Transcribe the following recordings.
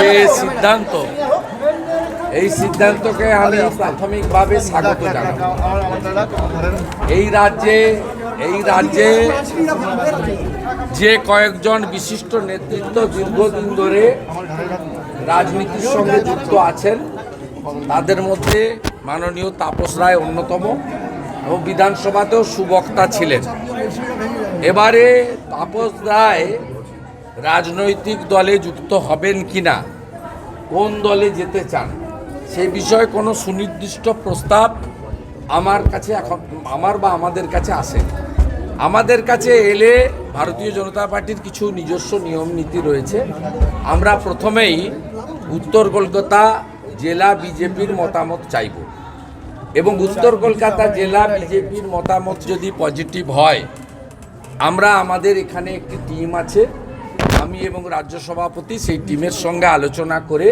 যে সিদ্ধান্ত, এই সিদ্ধান্তকে আমি প্রাথমিকভাবে স্বাগত জানাই এই রাজ্যে এই রাজ্যে যে কয়েকজন বিশিষ্ট নেতৃত্ব দীর্ঘদিন ধরে রাজনীতির সঙ্গে যুক্ত আছেন, তাদের মধ্যে মাননীয় তাপস রায় অন্যতম এবং বিধানসভাতেও সুবক্তা ছিলেন। এবারে তাপস রায় রাজনৈতিক দলে যুক্ত হবেন কি না কোন দলে যেতে চান, সে বিষয়ে কোনো সুনির্দিষ্ট প্রস্তাব আমার কাছে এখন, আমার বা আমাদের কাছে আসে আমাদের কাছে এলে ভারতীয় জনতা পার্টির কিছু নিজস্ব নিয়ম নীতি রয়েছে। আমরা প্রথমেই উত্তর কলকাতা জেলা বিজেপির মতামত চাইব এবং উত্তর কলকাতা জেলা বিজেপির মতামত যদি পজিটিভ হয়, আমরা আমাদের এখানে একটি টিম আছে। আমি এবং রাজ্য সভাপতি সেই টিমের সঙ্গে আলোচনা করে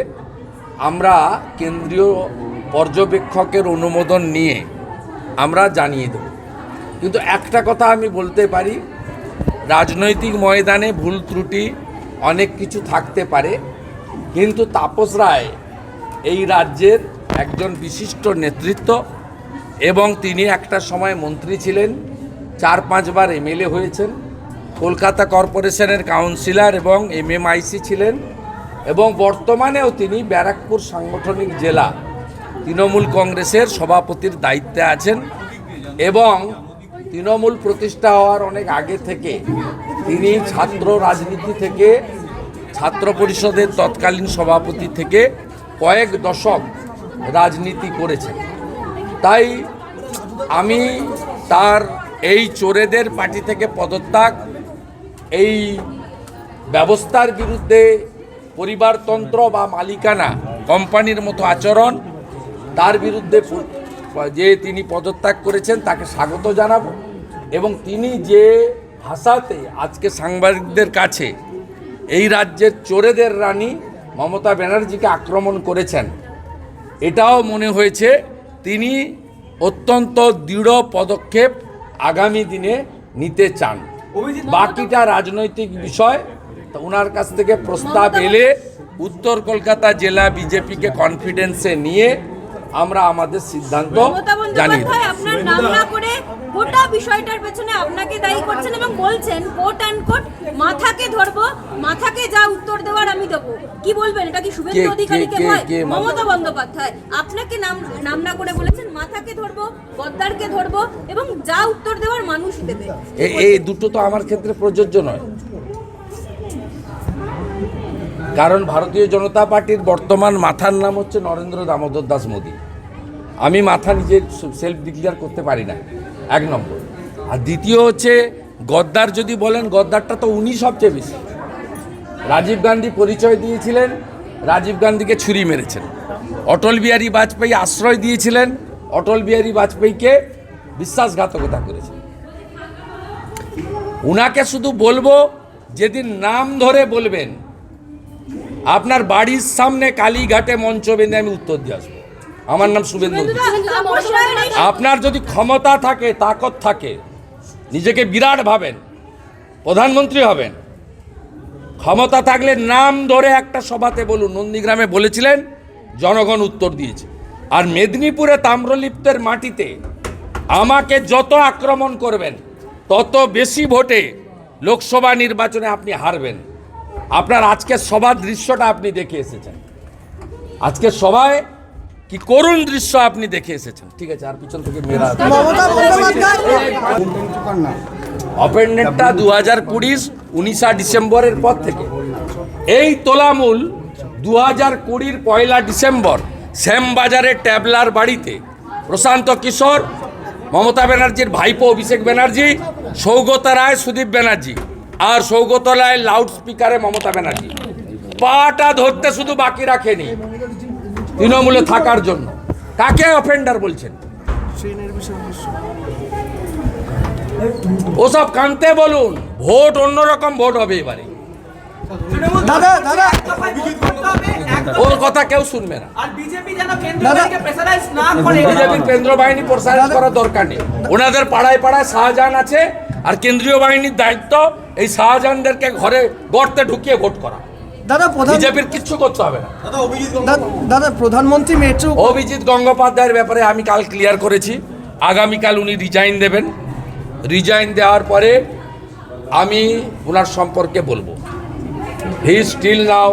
আমরা কেন্দ্রীয় পর্যবেক্ষকের অনুমোদন নিয়ে আমরা জানিয়ে দেব। কিন্তু একটা কথা আমি বলতে পারি, রাজনৈতিক ময়দানে ভুল ত্রুটি অনেক কিছু থাকতে পারে, কিন্তু তাপস রায় এই রাজ্যের একজন বিশিষ্ট নেতৃত্ব এবং তিনি একটা সময় মন্ত্রী ছিলেন, চার পাঁচবার এমএলএ হয়েছেন। কলকাতা কর্পোরেশনের কাউন্সিলর এবং এমএমআইসি ছিলেন এবং বর্তমানেও তিনি ব্যারাকপুর সাংগঠনিক জেলা তৃণমূল কংগ্রেসের সভাপতির দায়িত্বে আছেন এবং তৃণমূল প্রতিষ্ঠা হওয়ার অনেক আগে থেকে তিনি ছাত্র রাজনীতি থেকে, ছাত্র পরিষদের তৎকালীন সভাপতি থেকে কয়েক দশক রাজনীতি করেছেন। তাই আমি তার এই চোরেদের পার্টি থেকে পদত্যাগ এই ব্যবস্থার বিরুদ্ধে পরিবারতন্ত্র বা মালিকানা কোম্পানির মতো আচরণ, তার বিরুদ্ধে যে তিনি পদত্যাগ করেছেন তাকে স্বাগত জানাব। এবং তিনি যে ভাষাতে আজকে সাংবাদিকদের কাছে এই রাজ্যের চোরেদের রানী মমতা ব্যানার্জিকে আক্রমণ করেছেন, এটাও মনে হয়েছে তিনি অত্যন্ত দৃঢ় পদক্ষেপ আগামী দিনে নিতে চান। বাকিটা রাজনৈতিক বিষয়। তা ওনার কাছ থেকে প্রস্তাব এলে উত্তর কলকাতা জেলা বিজেপিকে কনফিডেন্সে নিয়ে আমরা আমাদের সিদ্ধান্ত জানিয়ে গোটা বিষয়টার পেছনে আপনাকে দায়ী করছেন এবং বলছেন কোট অ্যান্ড কোট মাথাকে ধরবো মাথাকে যা উত্তর দেওয়ার আমি দেবো। কি বলবেন? এটা কি শুভেন্দু অধিকারীকে মমতা বন্দ্যোপাধ্যায়। আপনাকে নাম নাম না করে বলেছেন মাথাকে ধরবো গদ্দারকে ধরবো এবং যা উত্তর দেওয়ার মানুষ দেবে। এই দুটো তো আমার ক্ষেত্রে প্রযোজ্য নয়। কারণ ভারতীয় জনতা পার্টির বর্তমান মাথার নাম হচ্ছে নরেন্দ্র দামোদর দাস মোদী। আমি মাথা নিজে সেলফ ডিক্লেয়ার করতে পারি না। এক নম্বর। আর দ্বিতীয় হচ্ছে, গদ্দার যদি বলেন, গদ্দারটা তো উনি সবচেয়ে বেশি। রাজীব গান্ধী পরিচয় দিয়েছিলেন, রাজীব গান্ধীকে ছুরি মেরেছেন। অটল বিহারী বাজপেয়ী আশ্রয় দিয়েছিলেন, অটল বিহারী বাজপেয়ীকে বিশ্বাসঘাতকতা করেছেন। উনাকে শুধু বলব, যেদিন নাম ধরে বলবেন, আপনার বাড়ির সামনে কালীঘাটে মঞ্চ বেঁধে আমি উত্তর দিয়ে আসব। আমার নাম শুভেন্দু। আপনার যদি ক্ষমতা থাকে তাকত থাকে নিজেকে বিরাট ভাবেন প্রধানমন্ত্রী হবেন ক্ষমতা থাকলে নাম ধরে একটা সভাতে বলুন। নন্দীগ্রামে বলেছিলেন জনগণ উত্তর দিয়েছে। আর মেদিনীপুরে তাম্রলিপ্তের মাটিতে আমাকে যত আক্রমণ করবেন তত বেশি ভোটে লোকসভা নির্বাচনে আপনি হারবেন। আপনার আজকের সভার দৃশ্যটা আপনি দেখে এসেছেন। আজকের সভায় কি করুণ দৃশ্য আপনি দেখে এসেছেন। ঠিক আছে আর পিছন থেকে মেয়েরা অপেন্ডেন্টটা দু হাজার কুড়ির উনিশা ডিসেম্বরের পর থেকে। এই তোলামূল দু হাজার কুড়ির পয়লা ডিসেম্বর শ্যামবাজারের ট্যাবলার বাড়িতে প্রশান্ত কিশোর মমতা ব্যানার্জির ভাইপো অভিষেক ব্যানার্জি সৌগত রায় সুদীপ ব্যানার্জি আর সৌগত রায় লাউড স্পিকারে মমতা ব্যানার্জি। পাটা ধরতে শুধু বাকি রাখেনি। তৃণমূলে থাকার জন্য। কাকে অফেন্ডার বলছেন? ওসব কানতে বলুন ভোট অন্যরকম ভোট হবে এবারে। দাদা দাদা। ওর কথা কেউ শুনবে না। বিজেপির কেন্দ্রীয় বাহিনী প্রসারিত করার দরকার নেই। ওনাদের পাড়ায় পাড়ায় শাহজাহান আছে আর কেন্দ্রীয় বাহিনীর দায়িত্ব এই শাহজাহানদেরকে ঘরে গর্তে ঢুকিয়ে ভোট করা। দাদা প্রধান বিজেপির কিচ্ছু করতে হবে না। দাদা প্রধানমন্ত্রী মেট্রো অভিজিৎ গঙ্গোপাধ্যায়ের ব্যাপারে আমি কাল ক্লিয়ার করেছি। আগামীকাল উনি রিজাইন দেবেন। রিজাইন দেওয়ার পরে আমি ওনার সম্পর্কে বলব। He still now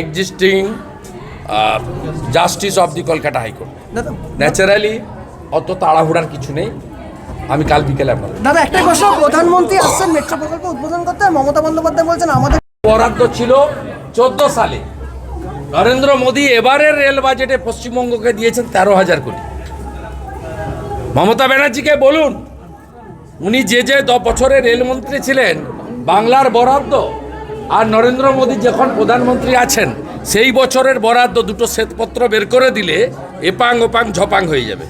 existing justice of the Kolkata high court দাদা ন্যাচারালি অত তাড়াহুড়ার কিছু নেই। আমি কাল বিকেলে আপনার দাদা একটাই প্রশ্ন প্রধানমন্ত্রী আসছেন মেট্রো প্রকল্প উদ্বোধন করতে মমতা বন্দ্যোপাধ্যায় বলছেন আমাদের বরাদ্দ ছিল চোদ্দ সালে নরেন্দ্র মোদী এবারের রেল বাজেটে পশ্চিমবঙ্গকে দিয়েছেন তেরো হাজার কোটি। মমতা ব্যানার্জিকে বলুন, উনি যে যে দ বছরে রেলমন্ত্রী ছিলেন, বাংলার বরাদ্দ আর নরেন্দ্র মোদী যখন প্রধানমন্ত্রী আছেন, সেই বছরের বরাদ্দ দুটো শ্বেতপত্র বের করে দিলে এপাং ওপাং ঝপাং হয়ে যাবে।